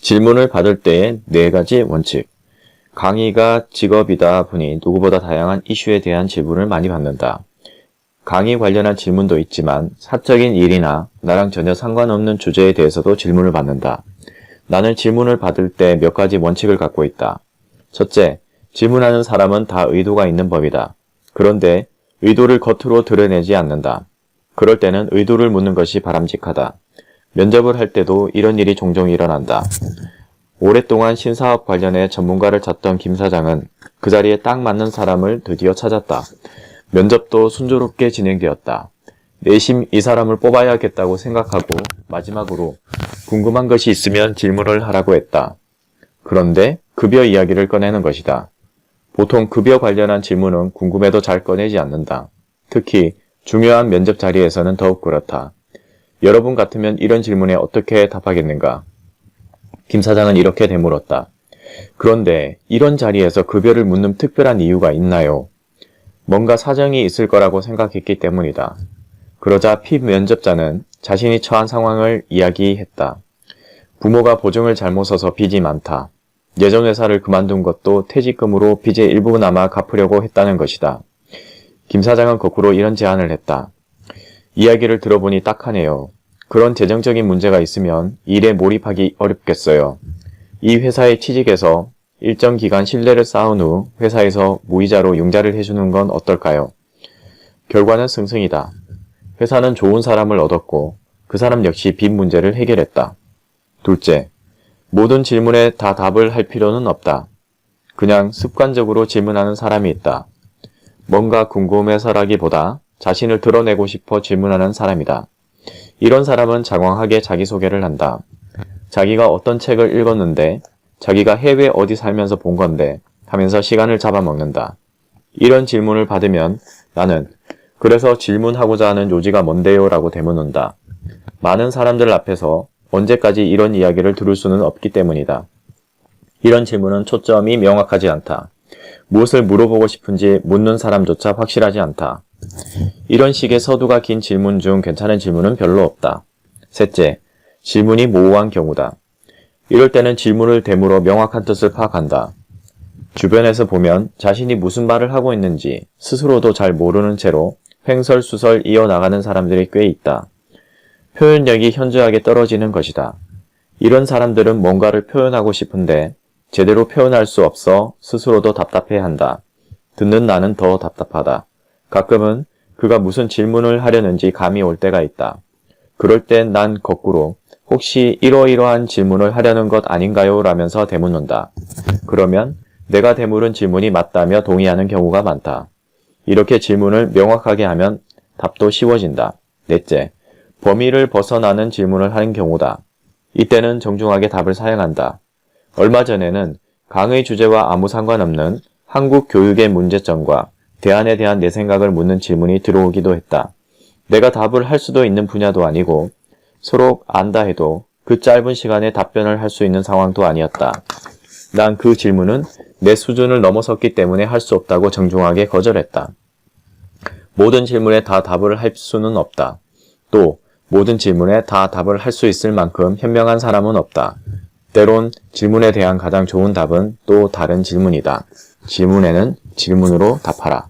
질문을 받을 때의 네 가지 원칙. 강의가 직업이다 보니 누구보다 다양한 이슈에 대한 질문을 많이 받는다. 강의 관련한 질문도 있지만 사적인 일이나 나랑 전혀 상관없는 주제에 대해서도 질문을 받는다. 나는 질문을 받을 때 몇 가지 원칙을 갖고 있다. 첫째, 질문하는 사람은 다 의도가 있는 법이다. 그런데 의도를 겉으로 드러내지 않는다. 그럴 때는 의도를 묻는 것이 바람직하다. 면접을 할 때도 이런 일이 종종 일어난다. 오랫동안 신사업 관련해 전문가를 찾던 김 사장은 그 자리에 딱 맞는 사람을 드디어 찾았다. 면접도 순조롭게 진행되었다. 내심 이 사람을 뽑아야겠다고 생각하고 마지막으로 궁금한 것이 있으면 질문을 하라고 했다. 그런데 급여 이야기를 꺼내는 것이다. 보통 급여 관련한 질문은 궁금해도 잘 꺼내지 않는다. 특히 중요한 면접 자리에서는 더욱 그렇다. 여러분 같으면 이런 질문에 어떻게 답하겠는가? 김 사장은 이렇게 되물었다. 그런데 이런 자리에서 급여를 묻는 특별한 이유가 있나요? 뭔가 사정이 있을 거라고 생각했기 때문이다. 그러자 피 면접자는 자신이 처한 상황을 이야기했다. 부모가 보증을 잘못 써서 빚이 많다. 예전 회사를 그만둔 것도 퇴직금으로 빚의 일부나마 갚으려고 했다는 것이다. 김 사장은 거꾸로 이런 제안을 했다. 이야기를 들어보니 딱하네요. 그런 재정적인 문제가 있으면 일에 몰입하기 어렵겠어요. 이 회사에 취직해서 일정 기간 신뢰를 쌓은 후 회사에서 무이자로 융자를 해주는 건 어떨까요? 결과는 승승이다. 회사는 좋은 사람을 얻었고 그 사람 역시 빚 문제를 해결했다. 둘째, 모든 질문에 다 답을 할 필요는 없다. 그냥 습관적으로 질문하는 사람이 있다. 뭔가 궁금해서라기보다 자신을 드러내고 싶어 질문하는 사람이다. 이런 사람은 장황하게 자기소개를 한다. 자기가 어떤 책을 읽었는데, 자기가 해외 어디 살면서 본 건데, 하면서 시간을 잡아먹는다. 이런 질문을 받으면 나는 그래서 질문하고자 하는 요지가 뭔데요? 라고 대묻는다. 많은 사람들 앞에서 언제까지 이런 이야기를 들을 수는 없기 때문이다. 이런 질문은 초점이 명확하지 않다. 무엇을 물어보고 싶은지 묻는 사람조차 확실하지 않다. 이런 식의 서두가 긴 질문 중 괜찮은 질문은 별로 없다. 셋째, 질문이 모호한 경우다. 이럴 때는 질문을 되물어 명확한 뜻을 파악한다. 주변에서 보면 자신이 무슨 말을 하고 있는지 스스로도 잘 모르는 채로 횡설수설 이어나가는 사람들이 꽤 있다. 표현력이 현저하게 떨어지는 것이다. 이런 사람들은 뭔가를 표현하고 싶은데 제대로 표현할 수 없어 스스로도 답답해 한다. 듣는 나는 더 답답하다. 가끔은 그가 무슨 질문을 하려는지 감이 올 때가 있다. 그럴 땐 난 거꾸로 혹시 이러이러한 질문을 하려는 것 아닌가요? 라면서 대묻는다. 그러면 내가 대물은 질문이 맞다며 동의하는 경우가 많다. 이렇게 질문을 명확하게 하면 답도 쉬워진다. 넷째, 범위를 벗어나는 질문을 하는 경우다. 이때는 정중하게 답을 사용한다. 얼마 전에는 강의 주제와 아무 상관없는 한국 교육의 문제점과 대안에 대한 내 생각을 묻는 질문이 들어오기도 했다. 내가 답을 할 수도 있는 분야도 아니고 서로 안다 해도 그 짧은 시간에 답변을 할 수 있는 상황도 아니었다. 난 그 질문은 내 수준을 넘어섰기 때문에 할 수 없다고 정중하게 거절했다. 모든 질문에 다 답을 할 수는 없다. 또 모든 질문에 다 답을 할 수 있을 만큼 현명한 사람은 없다. 때론 질문에 대한 가장 좋은 답은 또 다른 질문이다. 질문에는 질문으로 답하라.